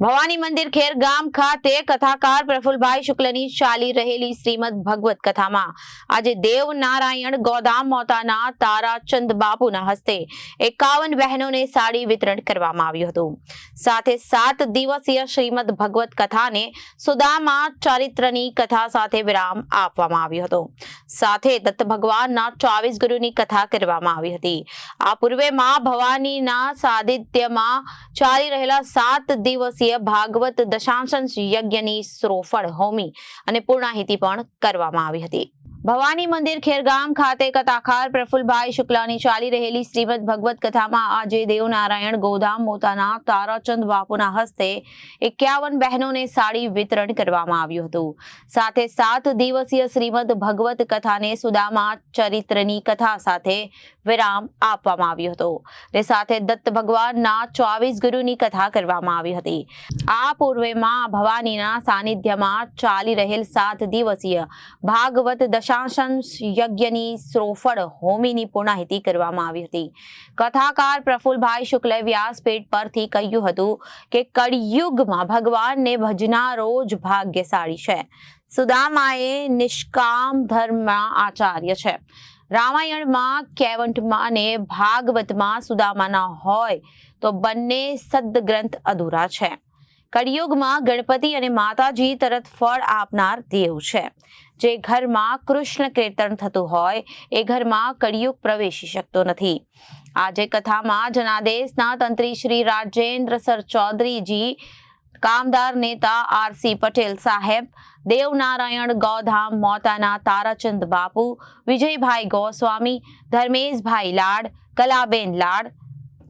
ભવાની મંદિર ખેર ગામ ખાતે કથાકાર પ્રફુલભાઈ શુક્લની ચાલી રહેલી શ્રીમદ ભગવત કથામાં. આજે દેવ નારાયણ ગોદામ મોતાના તારાચંદ બાપુના હસ્તે એકાવન બહેનોને સાડી વિતરણ કરવામાં આવ્યું હતું. સાથે સાત દિવસીય શ્રીમદ ભગવત કથાને સુદામા ચારિત્રની કથા સાથે વિરામ આપવામાં આવ્યો હતો. સાથે દત્ત ભગવાનના ચોવીસ ગુરુની કથા કરવામાં આવી હતી. આ પૂર્વે માં ભવાનીના સાનિધ્યમાં ચાલી રહેલા સાત દિવસીય ભાગવત દશાંશ યજ્ઞની શ્રોફળ હોમી અને પૂર્ણાહિતિ પણ કરવામાં આવી હતી. ભવાની મંદિર ખેરગામ ખાતે કથાકાર પ્રફુલભાઈ શુક્લાની ચાલી રહેલી શ્રીમદ ભગવત કથામાં આજે દેવનારાયણ ગોધામ મોતાના તારાચંદ બાપુના હસ્તે એકાવન બહેનોને સાડી વિતરણ કરવામાં આવ્યું હતું. સાથે સાત દિવસીય શ્રીમદ ભગવત કથાને સુદામા ચરિત્રની કથા સાથે વિરામ આપવામાં આવ્યો હતો તે સાથે દત્ત ભગવાનના ચોવીસ ગુરુની કથા કરવામાં આવી હતી. આ પૂર્વે માં ભવાનીના સાનિધ્યમાં ચાલી રહેલ સાત દિવસીય ભાગવત દશાંશ યજ્ઞની શ્રોફળ હોમીની પૂર્ણાહિતિ કરવામાં આવી હતી. કથાકાર પ્રફુલભાઈ શુક્લે વ્યાસપીઠ પરથી કહ્યું હતું કે કળિયુગમાં ભગવાનને ભજનારો જ ભાગ્યશાળી છે. સુદામાએ નિષ્કામ ધર્મના આચાર્ય છે. રામાયણમાં, કેવંટમાં અને ભાગવતમાં સુદામાના હોય તો બંને સદગ્રંથ અધૂરા છે. કળિયુગમાં ગણપતિ અને માતાજી તરત ફળ આપનાર દેવ છે. જે ઘરમાં કૃષ્ણ કીર્તન થતું હોય, એ ઘરમાં કળિયુગ પ્રવેશી શકતો નથી. આજે કથામાં જનાદેશના તંત્રી શ્રી રાજેન્દ્ર સર ચૌધરીજી, કામદાર નેતા આરસી પટેલ સાહેબ, દેવનારાયણ ગૌધામ મોતાના તારાચંદ બાપુ, વિજયભાઈ ગોસ્વામી, ધર્મેશભાઈ લાડ, કલાબેન લાડ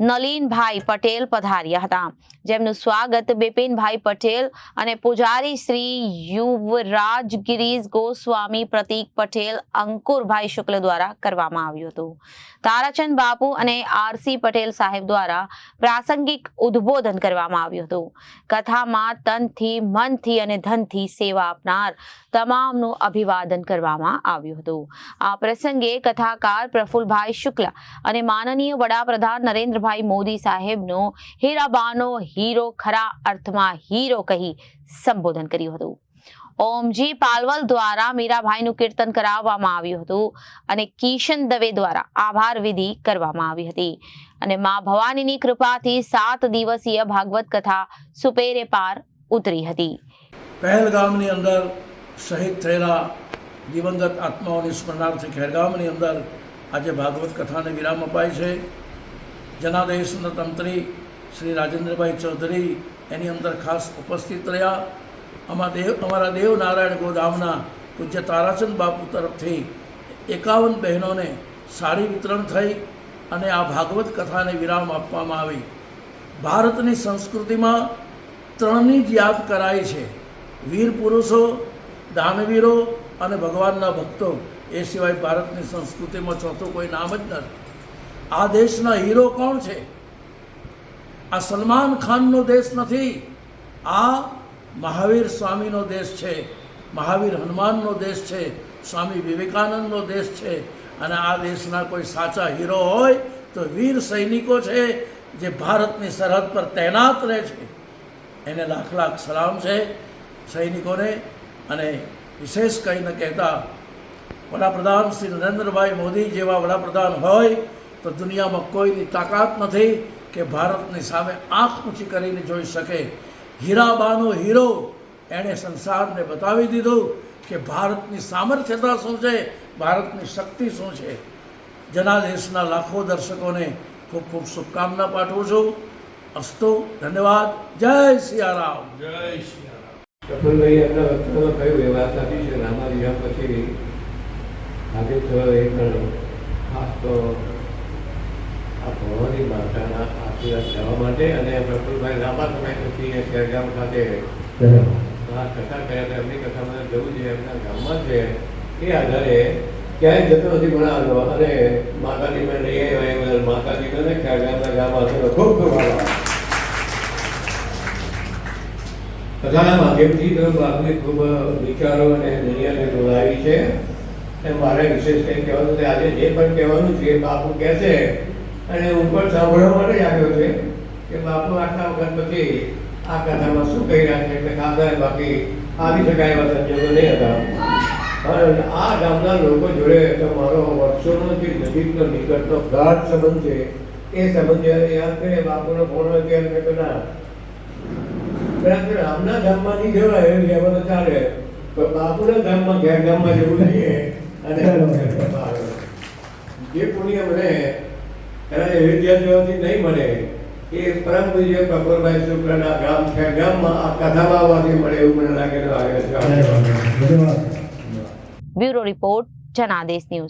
નલીનભાઈ પટેલ પધાર્યા હતા. જેમનું સ્વાગત બિપિનભાઈ પટેલ અને પૂજારી શ્રી યુવરાજ ગિરીશ ગોસ્વામી પ્રતીક પટેલ અંકુરભાઈ શુક્લ દ્વારા કરવામાં આવ્યું હતું. તારાચંદ બાપુ અને આરસી પટેલ સાહેબ દ્વારા પ્રાસંગિક ઉદ્બોધન કરવામાં આવ્યું હતું. કથામાં તનથી, મનથી અને ધનથી સેવા આપનાર તમામનું અભિવાદન કરવામાં આવ્યું હતું. આ પ્રસંગે કથાકાર પ્રફુલભાઈ શુક્લા અને માનનીય વડાપ્રધાન નરેન્દ્રભાઈ મોદી સાહેબનો હીરાબાનો હીરો ખરા અર્થમાં હીરો કહી સંબોધન કર્યું હતું. ઓમજી પાલવલ દ્વારા મીરાભાઈનું કીર્તન કરાવવામાં આવ્યું હતું અને કિશન દવે દ્વારા આભાર વિધિ કરવામાં આવી હતી. અને મા ભવાનીની કૃપાથી સાત દિવસીય ભાગવત કથા સુપેરે પાર ઉતરી હતી. પહેલગામની અંદર શહીદ થયેલા દિવંગત આત્માઓની સ્મરણાર્થે ખેરગામની અંદર આજે ભાગવત કથાને વિરામ અપાય છે. જનાદેશના તંત્રી શ્રી રાજેન્દ્રભાઈ ચૌધરી એની અંદર ખાસ ઉપસ્થિત રહ્યા. અમારા દેવ અમારા દેવ નારાયણ ગોધામના પૂજ્ય તારાચંદ બાપુ તરફથી એકાવન બહેનોને સાડી વિતરણ થઈ અને આ ભાગવત કથાને વિરામ આપવામાં આવી. ભારતની સંસ્કૃતિમાં ત્રણની જ યાદ કરાય છે. વીર પુરુષો, દાનવીરો અને ભગવાનના ભક્તો. એ સિવાય ભારતની સંસ્કૃતિમાં ચોથું કોઈ નામ જ નથી. આ દેશના હીરો કોણ છે? આ સલમાન ખાનનો દેશ નથી. આ મહાવીર સ્વામીનો દેશ છે. મહાવીર હનુમાનનો દેશ છે. સ્વામી વિવેકાનંદનો દેશ છે. અને આ દેશના કોઈ સાચા હીરો હોય તો વીર સૈનિકો છે જે ભારતની સરહદ પર તૈનાત રહે છે. એને લાખ લાખ સલામ છે સૈનિકોને. અને વિશેષ કહીને કહેતા વડાપ્રધાન શ્રી નરેન્દ્રભાઈ મોદી જેવા વડાપ્રધાન હોય તો દુનિયામાં કોઈની તાકાત નથી કે ભારતની સામે આંખ ઊંચી કરીને જોઈ શકે. હીરાબાનો હીરો એણે સંસારને બતાવી દીધું કે ભારતની સામર્થ્યતા શું છે ભારતની શક્તિ શું છે. જનાદેશના લાખો દર્શકોને ખૂબ ખૂબ શુભકામના પાઠવું છું. અસ્તુ ધન્યવાદ. જય સિયારામ. પ્રફુલભાઈ એમના વક્તવ્યમાં કહ્યું એ વાત સાચી છે રામા વિવાહ પછી આજે તો ખાસ તો આ ભવાની માતાના આશીર્વાદ લેવા માટે અને પ્રફુલભાઈ લાંબા સમય પછી ખેરગામ ખાતે આ કથા કર્યા હતા. એમની કથામાં જવું છે એમના ગામમાં છે. એ આધારે ક્યાંય જતો નથી ભણાવતો. અને માતાજીને લઈ આવ્યા એ બદલ માતાજીને ખેરગામના ગામવાસીનો ખૂબ ખૂબ આભાર. કથાના માધ્યમથી તો બાપુએ ખૂબ વિચારો અને દુનિયાને જોડાવી છે. અને મારે વિશેષ કંઈ કહેવાનું આજે જે પણ કહેવાનું છે બાપુ કહે છે અને હું પણ સાંભળવા માટે આવ્યો છે કે બાપુ આટલા વખત પછી આ કથામાં શું કહી રહ્યા છે? એટલે ખાસ બાકી આવી શકાય એવા સંજોગો નહીં હતા. અને આ ગામના લોકો જોડે તો મારો વર્ષોનો જે નજીકનો નિકટનો ગાઢ સંબંધ છે એ સંબંધ જ્યારે યાદ કરીએ બાપુનો ફોન હોય ત્યારે મેં કહ્યું, ના. કદાચ રામના ગામમાં નહીં જવાય એવું લેવલ ચાલે. તો બાપુના ગામમાં ઘેર ગામમાં જવું જોઈએ. અને જે પુણ્ય મને કદાચ અયોધ્યા નહીં મળે. એ પરમ પૂજ્ય કપૂરભાઈ શુક્રના ગામ છે ગામમાં આ કથામાં આવવાથી મળે એવું મને લાગેલું આવે છે બ્યુરો રિપોર્ટ જનાદેશ ન્યૂઝ.